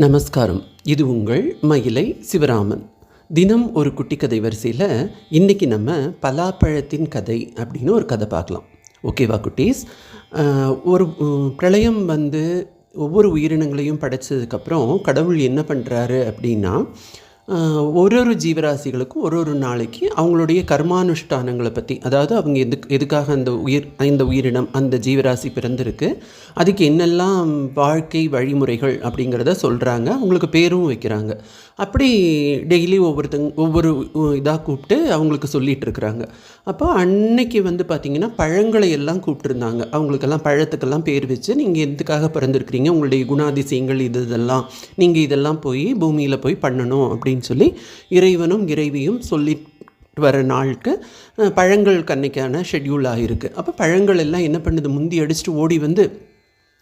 நமஸ்காரம். இது உங்கள் மயிலை சிவராமன். தினம் ஒரு குட்டி கதை வரிசையில் இன்றைக்கி நம்ம பலாப்பழத்தின் கதை அப்படின்னு ஒரு கதை பார்க்கலாம். ஓகேவா குட்டீஸ்? ஒரு பிரளயம் வந்து ஒவ்வொரு உயிரினங்களையும் படைச்சதுக்கப்புறம் கடவுள் என்ன பண்ணுறாரு அப்படின்னா ஒரு ஒரு ஜீவராசிகளுக்கும் ஒரு ஒரு நாளைக்கு அவங்களுடைய கர்மானுஷ்டானங்களை பற்றி அதாவது அவங்க எதுக்கு எதுக்காக அந்த உயிர் இந்த உயிரினம் அந்த ஜீவராசி பிறந்திருக்கு அதுக்கு என்னெல்லாம் வாழ்க்கை வழிமுறைகள் அப்படிங்கிறத சொல்கிறாங்க அவங்களுக்கு பேரும் வைக்கிறாங்க. அப்படி டெய்லி ஒவ்வொருத்தங்க ஒவ்வொரு இதாக கூப்பிட்டு அவங்களுக்கு சொல்லிகிட்டு இருக்கிறாங்க. அப்போ அன்னைக்கு வந்து பார்த்திங்கன்னா பழங்களை எல்லாம் கூப்பிட்டுருந்தாங்க. அவங்களுக்கெல்லாம் பழத்துக்கெல்லாம் பேர் வச்சு நீங்கள் எதுக்காக பிறந்திருக்கிறீங்க? உங்களுடைய குணாதிசயங்கள் இது இதெல்லாம். நீங்கள் இதெல்லாம் போய் பூமியில் போய் பண்ணணும் அப்படின்னு சொல்லி இறைவனும் இறைவியும் சொல்லி வர நாளுக்கு பழங்கள் கன்னைக்கான ஷெட்யூல் ஆகிருக்கு அப்போ பழங்கள் எல்லாம் என்ன பண்ணுது? முந்தி அடிச்சுட்டு ஓடி வந்து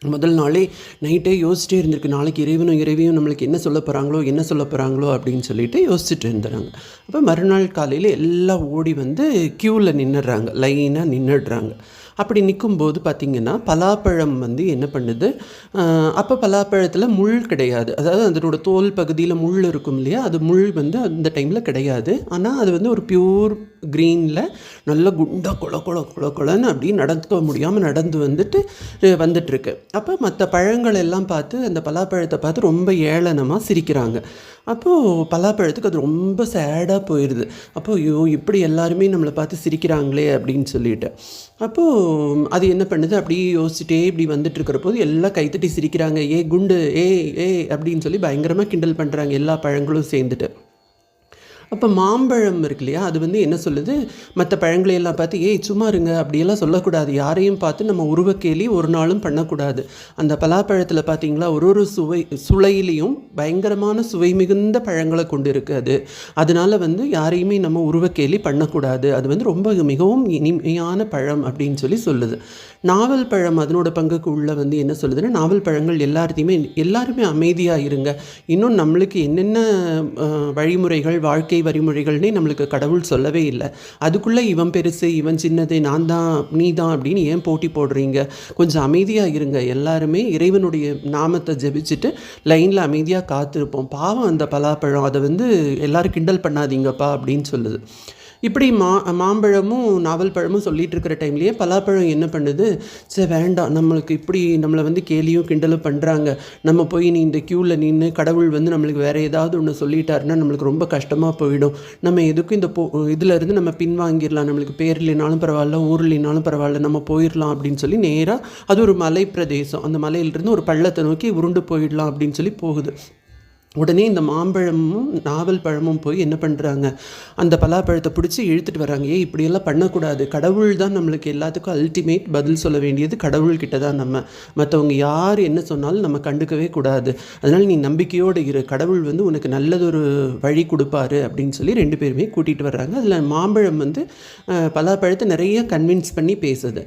முதல் நாளே நைட்டே யோசிச்சிட்டே இருந்திருக்கு. நாளைக்கு இறைவனும் இறைவியும் நம்மளுக்கு என்ன சொல்ல போகிறாங்களோ என்ன சொல்ல போகிறாங்களோ அப்படின்னு சொல்லிட்டு யோசிச்சுட்டு இருந்துறாங்க. அப்போ மறுநாள் காலையில் எல்லாம் ஓடி வந்து க்யூவில் நின்றுடுறாங்க லைனாக நின்றுடுறாங்க அப்படி நிற்கும்போது பார்த்திங்கன்னா பலாப்பழம் வந்து என்ன பண்ணுது? அப்போ பலாப்பழத்தில் முள் கிடையாது. அதாவது அதனோட தோல் பகுதியில் முள் இருக்கும் இல்லையா? அது முள் வந்து அந்த டைமில் கிடையாது. ஆனால் அது வந்து ஒரு பியூர் க்ரீனில் நல்ல குண்டா கொல குள கொல கொலன்னு அப்படியே நடக்க முடியாமல் நடந்து வந்துட்டு வந்துட்டுருக்கு. அப்போ மற்ற பழங்கள் எல்லாம் பார்த்து அந்த பலாப்பழத்தை பார்த்து ரொம்ப ஏளனமாக சிரிக்கிறாங்க. அப்போது பலாப்பழத்துக்கு அது ரொம்ப சேடாக போயிடுது அப்போ ஐயோ இப்படி எல்லாருமே நம்மளை பார்த்து சிரிக்கிறாங்களே அப்படின்னு சொல்லிட்டு. அப்போது அது என்ன பண்ணுது? அப்படியே யோசிச்சுட்டே இப்படி வந்துட்டு இருக்கிற போது எல்லாம் கைத்தட்டி சிரிக்கிறாங்க. ஏ குண்டு ஏ ஏ அப்படின்னு சொல்லி பயங்கரமாக கிண்டல் பண்ணுறாங்க எல்லா பழங்களும் சேர்ந்துட்டு. அப்போ மாம்பழம் இருக்கு இல்லையா? அது வந்து என்ன சொல்லுது? மற்ற பழங்களை எல்லாம் பார்த்து ஏய் சும்மா இருங்க அப்படியெல்லாம் சொல்லக்கூடாது. யாரையும் பார்த்து நம்ம உருவக்கேலி ஒரு நாளும் பண்ணக்கூடாது. அந்த பலாப்பழத்தில் பார்த்தீங்களா? ஒரு ஒரு சுவை சுளையிலையும் பயங்கரமான சுவை மிகுந்த பழங்களை கொண்டு இருக்கு அது. அதனால வந்து யாரையுமே நம்ம உருவக்கேலி பண்ணக்கூடாது. அது வந்து ரொம்ப மிகவும் இனிமையான பழம் அப்படின்னு சொல்லி சொல்லுது. நாவல் பழம் அதனோட பங்குக்கு உள்ள வந்து என்ன சொல்லுதுன்னா நாவல் பழங்கள் எல்லாத்தையுமே எல்லாருமே அமைதியாக இருங்க. இன்னும் நம்மளுக்கு என்னென்ன வழிமுறைகள் வாழ்க்கை வழிமுறைகள்னே நம்மளுக்கு கடவுள் சொல்லவே இல்லை. அதுக்குள்ளே இவன் பெருசு இவன் சின்னது நான் தான் நீ தான் அப்படின்னு ஏன் போட்டி போடுறீங்க? கொஞ்சம் அமைதியாக இருங்க. எல்லாருமே இறைவனுடைய நாமத்தை ஜெபிச்சுட்டு லைனில் அமைதியாக காத்திருப்போம். பாவம் அந்த பலாப்பழம். அதை வந்து எல்லோரும் கிண்டல் பண்ணாதீங்கப்பா அப்படின்னு சொல்லுது. இப்படி மா மாம்பழமும் நாவல் பழமும் சொல்லிட்டு இருக்கிற டைம்லேயே பலாப்பழம் என்ன பண்ணுது? சரி வேண்டாம். நம்மளுக்கு இப்படி நம்மளை வந்து கேலியும் கிண்டலும் பண்ணுறாங்க நம்ம போய் நீ இந்த க்யூவில் நின்று கடவுள் வந்து நம்மளுக்கு வேறு ஏதாவது ஒன்று சொல்லிட்டாருன்னா நம்மளுக்கு ரொம்ப கஷ்டமாக போயிடும். நம்ம எதுக்கும் இந்த போ இதுலேருந்து நம்ம பின்வாங்கிடலாம். நம்மளுக்கு பேர் இல்லைனாலும் பரவாயில்ல ஊர் இல்லைனாலும் பரவாயில்ல நம்ம போயிடலாம் அப்படின்னு சொல்லி நேராக அது ஒரு மலை பிரதேசம் அந்த மலையிலிருந்து ஒரு பள்ளத்தை நோக்கி உருண்டு போயிடலாம் அப்படின்னு சொல்லி போகுது. உடனே இந்த மாம்பழமும் நாவல் பழமும் போய் என்ன பண்ணுறாங்க அந்த பலாப்பழத்தை பிடிச்சி இழுத்துட்டு வராங்க ஏ இப்படியெல்லாம் பண்ணக்கூடாது. கடவுள் தான் நம்மளுக்கு எல்லாத்துக்கும் அல்டிமேட் பதில் சொல்ல வேண்டியது கடவுள்கிட்ட தான் நம்ம. மற்றவங்க யார் என்ன சொன்னாலும் நம்ம கண்டுக்கவே கூடாது. அதனால் நீ நம்பிக்கையோடு இரு. கடவுள் வந்து உனக்கு நல்லதொரு வழி கொடுப்பாரு அப்படின்னு சொல்லி ரெண்டு பேருமே கூட்டிகிட்டு வர்றாங்க. அதில் மாம்பழம் வந்து பலாப்பழத்தை நிறைய கன்வின்ஸ் பண்ணி பேசுது.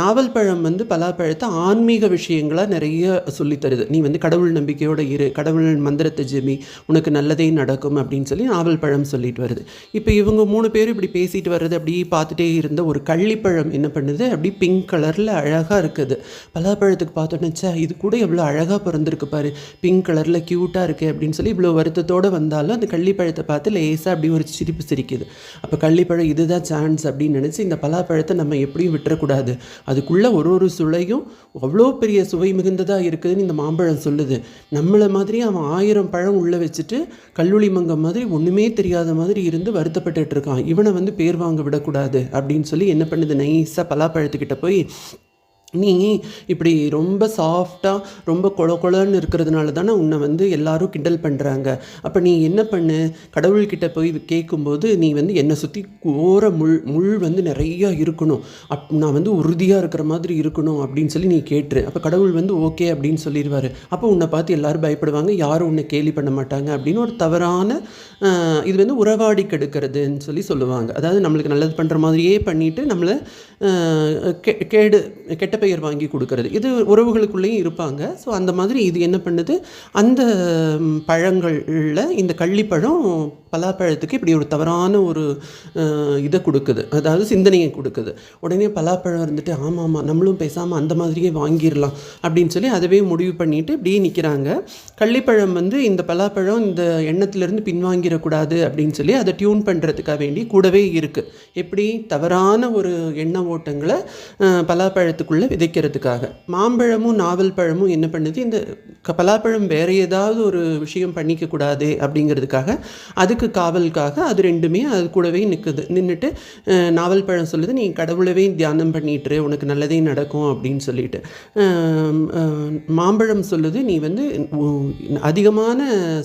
நாவல் பழம் வந்து பலாப்பழத்தை ஆன்மீக விஷயங்களாக நிறைய சொல்லித்தருது நீ வந்து கடவுள் நம்பிக்கையோடு இரு. கடவுள் மந்திரத்தை ஜெபி உனக்கு நல்லதே நடக்கும் அப்படின்னு சொல்லி நாவல் பழம் சொல்லிட்டு வருது. இப்போ இவங்க மூணு பேரும் இப்படி பேசிட்டு வர்றது அப்படி பார்த்துட்டே இருந்த ஒரு கள்ளிப்பழம் என்ன பண்ணுது? அப்படி பிங்க் கலரில் அழகாக இருக்குது. பலாப்பழத்துக்கு பார்த்தோன்னே இது கூட எவ்வளோ அழகாக பிறந்திருக்கு பாரு. பிங்க் கலரில் க்யூட்டாக இருக்குது அப்படின்னு சொல்லி இவ்வளோ வருத்தத்தோடு வந்தாலும் அந்த கள்ளிப்பழத்தை பார்த்து லேசாக அப்படி ஒரு சிரிப்பு சிரிக்குது. அப்போ கள்ளிப்பழம் இதுதான் சான்ஸ் அப்படின்னு நினச்சி இந்த பலாப்பழத்தை நம்ம எப்படியும் விட்டுறக்கூடாது. அதுக்குள்ளே ஒரு ஒரு சுளையும் அவ்வளோ பெரிய சுவை மிகுந்ததாக இருக்குதுன்னு இந்த மாம்பழம் சொல்லுது. நம்மளை மாதிரி அவன் ஆயிரம் பழம் உள்ளே வச்சுட்டு கல்லூலி மங்கம் மாதிரி ஒன்றுமே தெரியாத மாதிரி இருந்து வருத்தப்பட்டுட்டு இருக்கான். இவனை வந்து பேர் வாங்க விடக்கூடாது அப்படின்னு சொல்லி என்ன பண்ணுது? நைஸாக பலாப்பழத்துக்கிட்ட போய் நீ இப்படி ரொம்ப சாஃப்டாக ரொம்ப கொல கொலன்னு இருக்கிறதுனால தானே உன்னை வந்து எல்லாரும் கிண்டல் பண்ணுறாங்க அப்போ நீ என்ன பண்ணு? கடவுள்கிட்ட போய் கேட்கும்போது நீ வந்து என்னை சுற்றி ஓர முள் முள் வந்து நிறையா இருக்கணும். அப் நான் வந்து உறுதியாக இருக்கிற மாதிரி இருக்கணும் அப்படின்னு சொல்லி நீ கேட்டுரு. அப்போ கடவுள் வந்து ஓகே அப்படின்னு சொல்லிடுவார் அப்போ உன்னை பார்த்து எல்லாரும் பயப்படுவாங்க. யாரும் உன்னை கேலி பண்ண மாட்டாங்க அப்படின்னு ஒரு தவறான இது வந்து உறவாடி கெடுக்கிறதுன்னு சொல்லி சொல்லுவாங்க. அதாவது நம்மளுக்கு நல்லது பண்ணுற மாதிரியே பண்ணிவிட்டு நம்மளை கே கெ- கேடு கெட்ட பெயர் வாங்கி கொடுக்கறது. இது உறவுகளுக்குள்ளேயும் இருப்பாங்க. ஸோ அந்த மாதிரி இது என்ன பண்ணுது? அந்த பழங்களில் இந்த கள்ளிப்பழம் பலாப்பழத்துக்கு இப்படி ஒரு தவறான ஒரு இதை கொடுக்குது. அதாவது சிந்தனையை கொடுக்குது. உடனே பலாப்பழம் இருந்துட்டு ஆமாம் ஆமாம் நம்மளும் பேசாமல் அந்த மாதிரியே வாங்கிடலாம். அப்படின்னு சொல்லி அதுவே முடிவு பண்ணிட்டு இப்படியே நிற்கிறாங்க கள்ளிப்பழம் வந்து இந்த பலாப்பழம் இந்த எண்ணத்துலேருந்து பின்வாங்கிடக்கூடாது அப்படின்னு சொல்லி அதை டியூன் பண்ணுறதுக்காக வேண்டி கூடவே இருக்குது எப்படி? தவறான ஒரு எண்ண ஓட்டங்களை பலாப்பழத்துக்குள்ளே விதைக்கிறதுக்காக. மாம்பழமும் நாவல் பழமும் என்ன பண்ணுது? இந்த பலாப்பழம் வேறு ஏதாவது ஒரு விஷயம் பண்ணிக்கக்கூடாது அப்படிங்கிறதுக்காக அதுக்கு காவலுக்காக அது ரெண்டுமே அது கூடவே நிற்குது நின்றுட்டு நாவல் பழம் சொல்லுது நீ கடவுளவே தியானம் பண்ணிட்டுரு உனக்கு நல்லதே நடக்கும் அப்படின்னு சொல்லிட்டு. மாம்பழம் சொல்லுது நீ வந்து அதிகமான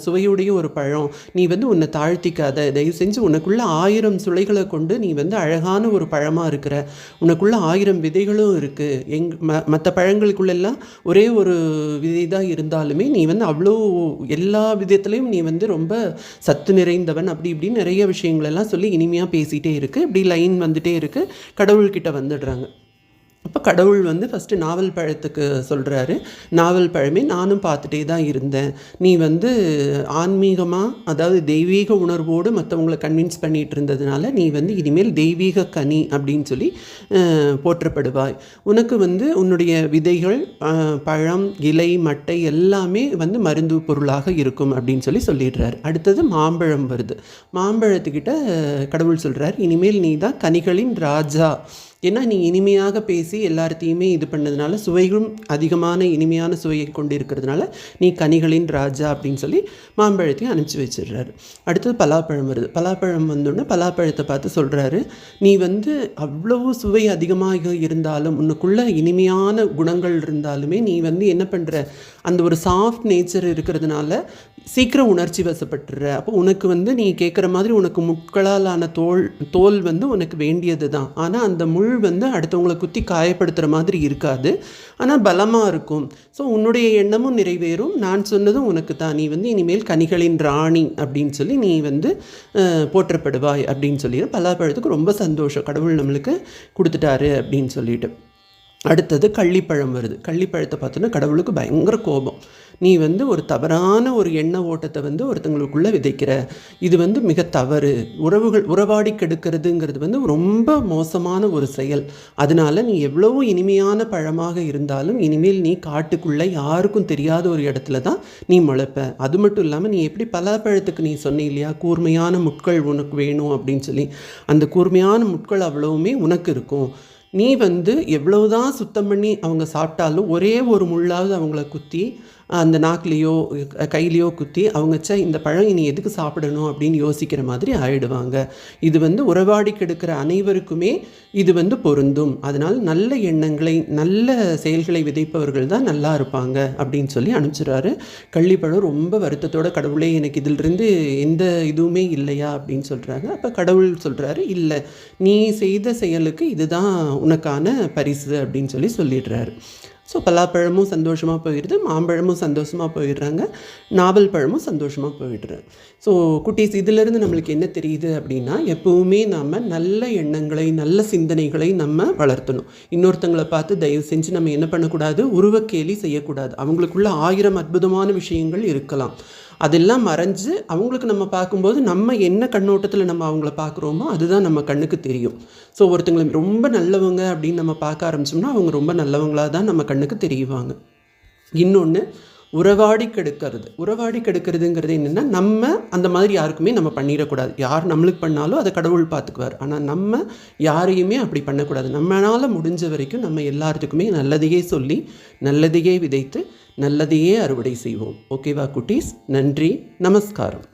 சுவையுடைய ஒரு பழம். நீ வந்து உன்னை தாழ்த்திக்காத. தயவு செஞ்சு உனக்குள்ள ஆயிரம் சுளைகளை கொண்டு நீ வந்து அழகான ஒரு பழமாக இருக்கிற. உனக்குள்ள ஆயிரம் விதைகளும் இருக்குது எங் ம மற்ற பழங்களுக்குள்ளெல்லாம் ஒரே ஒரு விதை தான் இருந்தாலுமே நீ வந்து அவ்வளோ எல்லா விதத்துலேயும் நீ வந்து ரொம்ப சத்து நிறைந்த நிறைந்தவன் அப்படி இப்படின்னு நிறைய விஷயங்கள் எல்லாம் சொல்லி இனிமையாக பேசிகிட்டே இருக்குது இப்படி லைன் வந்துட்டே இருக்குது கடவுள்கிட்ட வந்துடுறாங்க. அப்போ கடவுள் வந்து ஃபஸ்ட்டு நாவல் பழத்துக்கு சொல்கிறாரு நாவல் பழமே நானும் பார்த்துட்டே தான் இருந்தேன். நீ வந்து ஆன்மீகமாக அதாவது தெய்வீக உணர்வோடு மற்றவங்கள கன்வின்ஸ் பண்ணிகிட்டு இருந்ததுனால நீ வந்து இனிமேல் தெய்வீக கனி அப்படின்னு சொல்லி போற்றப்படுவாய். உனக்கு வந்து உன்னுடைய விதைகள் பழம் இலை மட்டை எல்லாமே வந்து மருந்து பொருளாக இருக்கும் அப்படின்னு சொல்லி சொல்லிடுறாரு. அடுத்தது மாம்பழம் வருது. மாம்பழத்துக்கிட்ட கடவுள் சொல்கிறார் இனிமேல் நீ தான் கனிகளின் ராஜா. ஏன்னா நீ இனிமையாக பேசி எல்லாத்தையுமே இது பண்ணதுனால சுவைகளும் அதிகமான இனிமையான சுவையை கொண்டு இருக்கிறதுனால நீ கனிகளின் ராஜா அப்படின்னு சொல்லி மாம்பழத்தையும் அனுப்பிச்சி வச்சிடுறாரு. அடுத்தது பலாப்பழம் வருது. பலாப்பழம் வந்தோடனே பலாப்பழத்தை பார்த்து சொல்கிறாரு நீ வந்து அவ்வளவு சுவை அதிகமாக இருந்தாலும் உனக்குள்ள இனிமையான குணங்கள் இருந்தாலுமே நீ வந்து என்ன பண்ணுற அந்த ஒரு சாஃப்ட் நேச்சர் இருக்கிறதுனால சீக்கிரம் உணர்ச்சி வசப்பட்டுற. அப்போ உனக்கு வந்து நீ கேட்குற மாதிரி உனக்கு முட்களால் ஆன தோல் தோல் வந்து உனக்கு வேண்டியது தான் ஆனால் அந்த முள் வந்து அடுத்தவங்களை குத்தி காயப்படுத்துகிற மாதிரி இருக்காது. ஆனால் பலமாக இருக்கும். ஸோ உன்னுடைய எண்ணமும் நிறைவேறும். நான் சொன்னதும் உனக்கு தான் நீ வந்து இனிமேல் கனிகளின் ராணி அப்படின்னு சொல்லி நீ வந்து அஹ், போற்றப்படுவாய் அப்படின்னு சொல்லி பலாப்பழத்துக்கு ரொம்ப சந்தோஷம். கடவுள் நம்மளுக்கு கொடுத்துட்டாரு அப்படின்னு சொல்லிட்டு. அடுத்தது கள்ளிப்பழம் வருது. கள்ளிப்பழத்தை பார்த்தோன்னா கடவுளுக்கு பயங்கர கோபம். நீ வந்து ஒரு தவறான ஒரு எண்ண ஓட்டத்தை வந்து ஒருத்தங்களுக்குள்ளே விதைக்கிற. இது வந்து மிக தவறு. உறவுகள் உறவாடி கெடுக்கிறதுங்கிறது வந்து ரொம்ப மோசமான ஒரு செயல். அதனால நீ எவ்வளவோ இனிமையான பழமாக இருந்தாலும் இனிமேல் நீ காட்டுக்குள்ளே யாருக்கும் தெரியாத ஒரு இடத்துல தான் நீ முளைப்ப. அது மட்டும் இல்லாமல் நீ எப்படி பலாப்பழத்துக்கு நீ சொன்ன இல்லையா? கூர்மையான முட்கள் உனக்கு வேணும் அப்படின்னு சொல்லி. அந்த கூர்மையான முட்கள் அவ்வளவுமே உனக்கு இருக்கும். நீ வந்து எவ்வளவுதான் சுத்தம் பண்ணி அவங்க சாப்பிட்டாலும் ஒரே ஒரு முள்ளாவது அவங்கள குத்தி அந்த நாக்குலேயோ கையிலையோ குத்தி அவங்க சே இந்த பழம் இனி எதுக்கு சாப்பிடணும் அப்படின்னு யோசிக்கிற மாதிரி ஆயிடுவாங்க. இது வந்து உறவாடி கெடுக்கிற அனைவருக்குமே இது வந்து பொருந்தும். அதனால் நல்ல எண்ணங்களை நல்ல செயல்களை விதைப்பவர்கள் தான் நல்லா இருப்பாங்க அப்படின்னு சொல்லி அனுப்பிச்சிடுறாரு. கள்ளிப்பழம் ரொம்ப வருத்தத்தோட கடவுளே எனக்கு இதிலிருந்து எந்த இதுவுமே இல்லையா? அப்படின்னு சொல்கிறாங்க அப்போ கடவுள் சொல்கிறாரு இல்லை நீ செய்த செயலுக்கு இதுதான் உனக்கான பரிசு அப்படின்னு சொல்லி சொல்லிடுறாரு. ஸோ பலாப்பழமும் சந்தோஷமாக போயிடுது மாம்பழமும் சந்தோஷமாக போயிடுறாங்க நாவல் பழமும் சந்தோஷமாக போயிடுறாங்க ஸோ குட்டீஸ் இதிலிருந்து நம்மளுக்கு என்ன தெரியுது அப்படின்னா எப்போவுமே நாம் நல்ல எண்ணங்களை நல்ல சிந்தனைகளை நம்ம வளர்த்தணும். இன்னொருத்தங்களை பார்த்து தயவு செஞ்சு நம்ம என்ன பண்ணக்கூடாது? உருவக்கேலி செய்யக்கூடாது. அவங்களுக்குள்ள ஆயிரம் அற்புதமான விஷயங்கள் இருக்கலாம். அதெல்லாம் மறைஞ்சு அவங்களுக்கு நம்ம பார்க்கும்போது நம்ம என்ன கண்ணோட்டத்தில் நம்ம அவங்கள பார்க்குறோமோ அதுதான் நம்ம கண்ணுக்கு தெரியும். ஸோ ஒருத்தங்களை ரொம்ப நல்லவங்க அப்படின்னு நம்ம பார்க்க ஆரம்பிச்சோம்னா அவங்க ரொம்ப நல்லவங்களாக தான் நம்ம கண்ணுக்கு தெரியுவாங்க. இன்னொன்று உறவாடி கெடுக்கிறது. உறவாடி கெடுக்கிறதுங்கிறது என்னென்னா நம்ம அந்த மாதிரி யாருக்குமே நம்ம பண்ணிடக்கூடாது. யார் நம்மளுக்கு பண்ணாலும் அதை கடவுள் பார்த்துக்குவார். ஆனால் நம்ம யாரையுமே அப்படி பண்ணக்கூடாது. நம்மளால் முடிஞ்ச வரைக்கும் நம்ம எல்லாத்துக்குமே நல்லதையே சொல்லி நல்லதையே விதைத்து நல்லதையே அறுவடை செய்வோம். ஓகேவா குட்டீஸ்? நன்றி. நமஸ்காரம்.